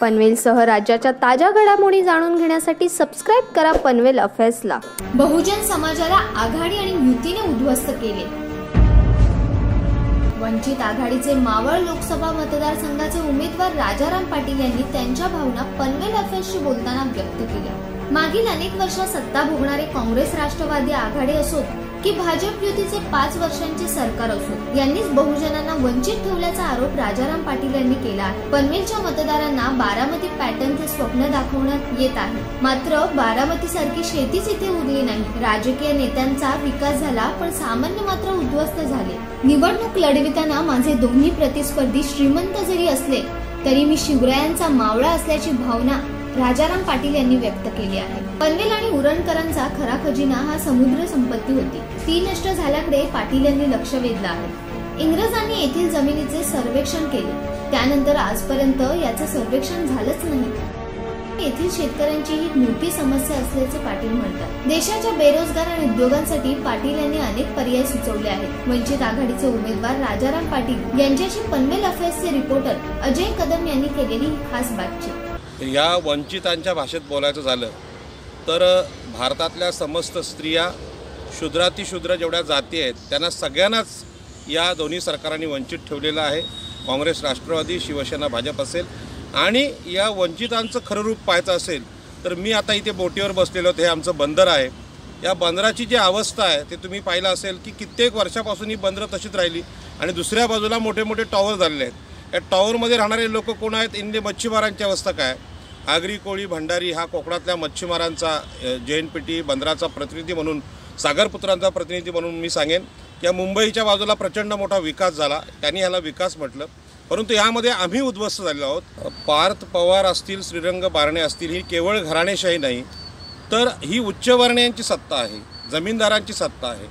पनवेलसह राज्याच्या ताज्या घडामोडी जाणून घेण्यासाठी सबस्क्राईब करा पनवेल अफेअर्सला. बहुजन समाजाला आघाडी आणि युतीने उद्ध्वस्त केले. वंचित आघाडीचे मावळ लोकसभा मतदारसंघाचे उमेदवार राजाराम पाटील यांनी त्यांच्या भावना पनवेल अफेअर्सशी बोलताना व्यक्त केल्या. मागील अनेक वर्षात सत्ता भोगणारे काँग्रेस राष्ट्रवादी आघाडी असोत की भाजप युतीचे पाच वर्षांचे सरकार असून यांनीच बहुजनांना वंचित ठेवल्याचा आरोप राजाराम पाटील यांनी केला आहे. पनवेलच्या मतदारांना बारामती पॅटर्नचे स्वप्न दाखवण्यात येत आहे. मात्र बारामती सारखी शेतीच इथे उरली नाही. राजकीय नेत्यांचा विकास झाला पण सामान्य मात्र उद्ध्वस्त झाले. निवडणूक लढविताना माझे दोन्ही प्रतिस्पर्धी श्रीमंत जरी असले तरी मी शिवरायांचा मावळा असल्याची भावना राजाराम पाटील यांनी व्यक्त केली आहे. पनवेल आणि उरणकरांचा खरा खजिना हा समुद्र संपत्ती होती. ती नष्ट झाल्याकडे पाटील यांनी लक्ष वेधलं आहे. इंग्रजांनी येथील जमिनीचे सर्वेक्षण केले. त्यानंतर आजपर्यंत याचं सर्वेक्षण झालंच नाही. येथील शेतकऱ्यांची ही मोठी समस्या असल्याचे पाटील म्हणतात. देशाच्या बेरोजगार आणि उद्योगांसाठी पाटील यांनी अनेक पर्याय सुचवले आहेत. वंचित आघाडीचे उमेदवार राजाराम पाटील यांच्याशी पनवेल अफेअर्सचे रिपोर्टर अजय कदम यांनी केलेली खास बातचीत. या वंचितांच्या भाषेत बोलायचं झालं तर भारतातल्या समस्त स्त्रिया शूद्रातिशूद्र जेवढ्या जाती आहेत त्यांना सगळ्यांनाच या दोन्ही सरकारांनी वंचित ठेवलेलं आहे. काँग्रेस राष्ट्रवादी शिवसेना भाजप असेल. आणि या वंचितांचं खरं रूप पाहायचं असेल तर मी आता इथे बोटीवर बसलेलो होतो हे आमचं बंदर आहे. या बंदराची जी अवस्था आहे ते तुम्ही पाहिलं असेल की कित्येक वर्षापासून ही बंदरं तशीच राहिली आणि दुसऱ्या बाजूला मोठे मोठे टॉवर झालेले आहेत. या टॉवरमध्ये राहणारे लोक कोण आहेत? इनले मच्छीमारांची अवस्था काय? आगरी कोळी भंडारी हा कोकणातल्या मच्छीमारांचा जे एन पी टी बंदराचा प्रतिनिधी म्हणून सागरपुत्रांचा प्रतिनिधी म्हणून मी सांगेन या मुंबईच्या बाजूला प्रचंड मोठा विकास झाला. त्यांनी ह्याला विकास म्हटलं. परंतु यामध्ये आम्ही उद्ध्वस्त झालेलो आहोत. पार्थ पवार असतील श्रीरंग बारणे असतील ही केवळ घराणेशाही नाही तर ही उच्चवर्णीयांची सत्ता आहे जमीनदारांची सत्ता आहे.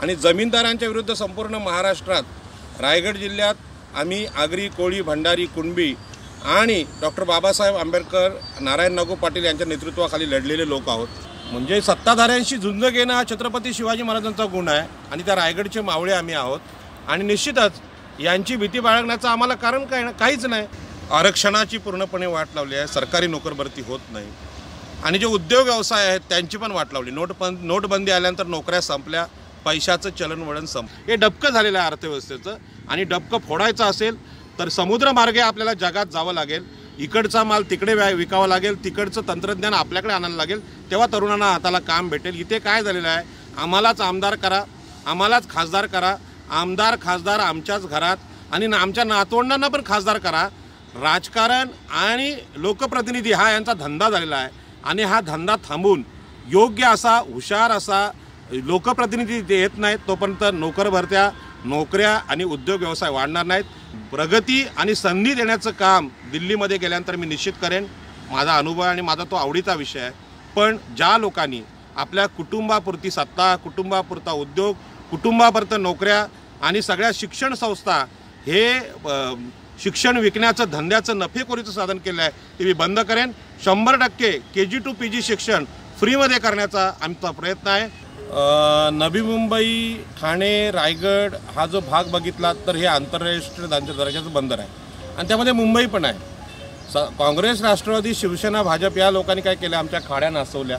आणि जमीनदारांच्या विरुद्ध संपूर्ण महाराष्ट्रात रायगड जिल्ह्यात आम्ही आगरी कोळी भंडारी कुणबी आणि डॉक्टर बाबासाहेब आंबेडकर नारायण नागू पाटील यांच्या नेतृत्वाखाली लढलेले लोक आहोत. म्हणजे सत्ताधाऱ्यांशी झुंज घेणं हा छत्रपती शिवाजी महाराजांचा गुण आहे आणि त्या रायगडचे मावळे आम्ही आहोत. आणि निश्चितच यांची भीती बाळगण्याचं आम्हाला कारण काय काहीच नाही. आरक्षणाची पूर्णपणे वाट लावली आहे. सरकारी नोकरभरती होत नाही. आणि जे उद्योग व्यवसाय आहेत त्यांची पण वाट लावली. नोटबंद नोटबंदी आल्यानंतर नोकऱ्या संपल्या. पैशाचं चलनवळण संप हे डबकं झालेलं आहे अर्थव्यवस्थेचं. आणि डबकं फोडायचं असेल तर समुद्रमार्गे आपल्याला जगात जावं लागेल. इकडचा माल तिकडे विकावा लागेल. तिकडचं तंत्रज्ञान आपल्याकडे आणायला लागेल. तेव्हा तरुणांना हाताला काम भेटेल. इथे काय झालेलं आहे? आम्हालाच आमदार करा. आम्हालाच खासदार करा. आमदार खासदार आमच्याच घरात. आणि आमच्या नातवंडांना पण खासदार करा. राजकारण आणि लोकप्रतिनिधी हा यांचा धंदा झालेला आहे. आणि हा धंदा थांबून योग्य असा हुशार असा लोकप्रतिनिधी येत नाहीत तोपर्यंत नोकर भरत्या नोकऱ्या आणि उद्योग व्यवसाय वाढणार नाहीत. प्रगती आणि संधी देण्याचं काम दिल्लीमध्ये गेल्यानंतर मी निश्चित करेन. माझा अनुभव आणि माझा तो आवडीचा विषय आहे. पण ज्या लोकांनी आपल्या कुटुंबापुरती सत्ता कुटुंबापुरता उद्योग कुटुंबापुरतं नोकऱ्या आणि सगळ्या शिक्षण संस्था हे शिक्षण विकण्याचं धंद्याचं नफेखोरीचं साधन केलं आहे ते मी बंद करेन. शंभर टक्के के जी टू पी जी शिक्षण फ्रीमध्ये करण्याचा आमचा प्रयत्न आहे. नवी मुंबई ठाणे रायगड हा जो भाग बघितला तर हे आंतरराष्ट्रीय दर्जाचं बंदर आहे. आणि त्यामध्ये मुंबई पण आहे. स काँग्रेस राष्ट्रवादी शिवसेना भाजप या लोकांनी काय केलं? आमच्या खाड्या नाचवल्या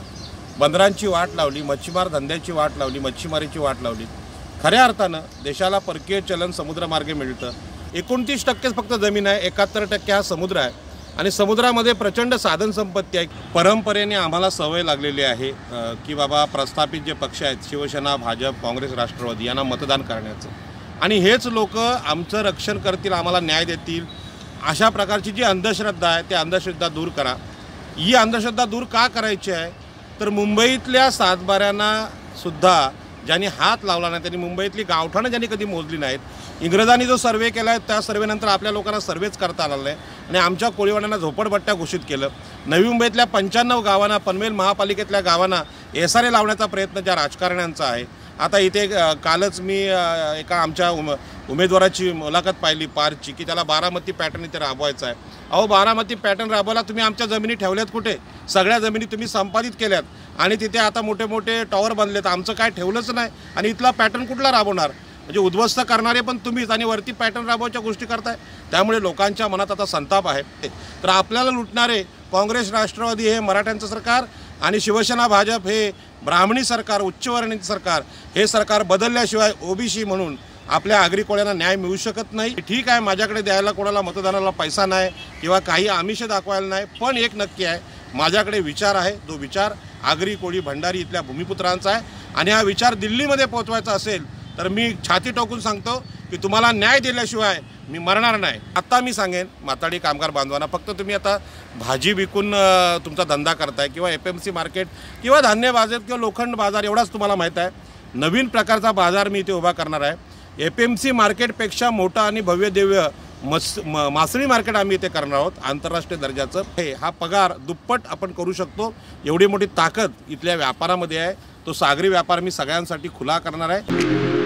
बंदरांची वाट लावली मच्छीमार धंद्याची वाट लावली मच्छीमारीची वाट लावली. खऱ्या अर्थानं देशाला परकीय चलन समुद्रमार्गे मिळतं. एकोणतीस टक्केच फक्त जमीन आहे एकाहत्तर टक्के हा समुद्र आहे. आणि समुद्रामध्ये प्रचंड साधन संपत्ती आहे. परंपरेने आम्हाला सवय लागलेली आहे की बाबा प्रस्थापित जे पक्ष आहेत शिवसेना भाजप काँग्रेस राष्ट्रवादी यांना मतदान करण्याचं. आणि हेच लोक आमचं रक्षण करतील आम्हाला न्याय देतील. अशा प्रकारची जी अंधश्रद्धा आहे त्या अंधश्रद्धा दूर करा. ही अंधश्रद्धा दूर का करायची आहे? तर मुंबईतल्या सातबाऱ्यांना सुद्धा ज्यांनी हात लावला नाही त्यांनी मुंबईतली गावठाणं ज्यांनी कधी मोजली नाहीत इंग्रजांनी जो सर्वे केला आहे त्या सर्वेनंतर आपल्या लोकांना सर्वेच करता आला आहे. आणि आमच्या कोळीवाड्यांना झोपडपट्ट्या घोषित केलं. नवी मुंबईतल्या पंच्याण्णव गावांना पनवेल महापालिकेतल्या गावांना एस आर ए लावण्याचा प्रयत्न ज्या राजकारण्यांचा आहे. आता इथे कालच मी एका आमच्या उम उमेदवाराची मुलाखत पाहिली पारची की त्याला बारामती पॅटर्न इथे राबवायचा आहे. अहो बारामती पॅटर्न राबवायला तुम्ही आमच्या जमिनी ठेवल्यात कुठे? सगळ्या जमिनी तुम्ही संपादित केल्यात. आणि तिथे आता मोठे मोठे टॉवर बांधलेत आमचं काय ठेवलंच नाही. आणि इथला पॅटर्न कुठला राबवणार? म्हणजे उद्ध्वस्त करणारे पण तुम्हीच आणि वरती पॅटर्न राबवायच्या गोष्टी करताय. त्यामुळे लोकांच्या मनात आता संताप आहे. तर आपल्याला लुटणारे काँग्रेस राष्ट्रवादी हे मराठ्यांचं सरकार आणि शिवसेना भाजप हे ब्राह्मणी सरकार उच्चवर्णीय सरकार हे सरकार बदलल्याशिवाय ओबीसी म्हणून आपल्या आगरी कोळ्यांना न्याय मिळू शकत नाही. ठीक आहे माझ्याकडे द्यायला कोणाला मतदानाला पैसा नाही किंवा काही आमिष दाखवायला नाही पण एक नक्की आहे माझ्याकडे विचार आहे. तो विचार आगरी कोळी भंडारी इथल्या भूमिपुत्रांचा आहे. आणि हा विचार दिल्लीमध्ये पोहोचवायचा असेल तर मी छाती टोकून सांगतो की तुम्हाला न्याय दिल्याशिवाय मी मरणार नाही. आत्ता मी सांगेन माताडी कामगार बांधवांना फक्त तुम्ही आता भाजी विकून तुमचा धंदा करताय किंवा एफ एम सी मार्केट किंवा धान्य बाजार किंवा लोखंड बाजार एवढाच तुम्हाला माहीत आहे. नवीन प्रकारचा बाजार मी इथे उभा करणार आहे. एफ एम सी मार्केटपेक्षा मोठा आणि भव्य दिव्य मस म- मासळी मार्केट आम्ही इथे करणार आहोत. आंतरराष्ट्रीय दर्जाचं. हे हा पगार दुप्पट आपण करू शकतो. एवढी मोठी ताकद इथल्या व्यापारामध्ये आहे. तो सागरी व्यापार मी सगळ्यांसाठी खुला करणार आहे.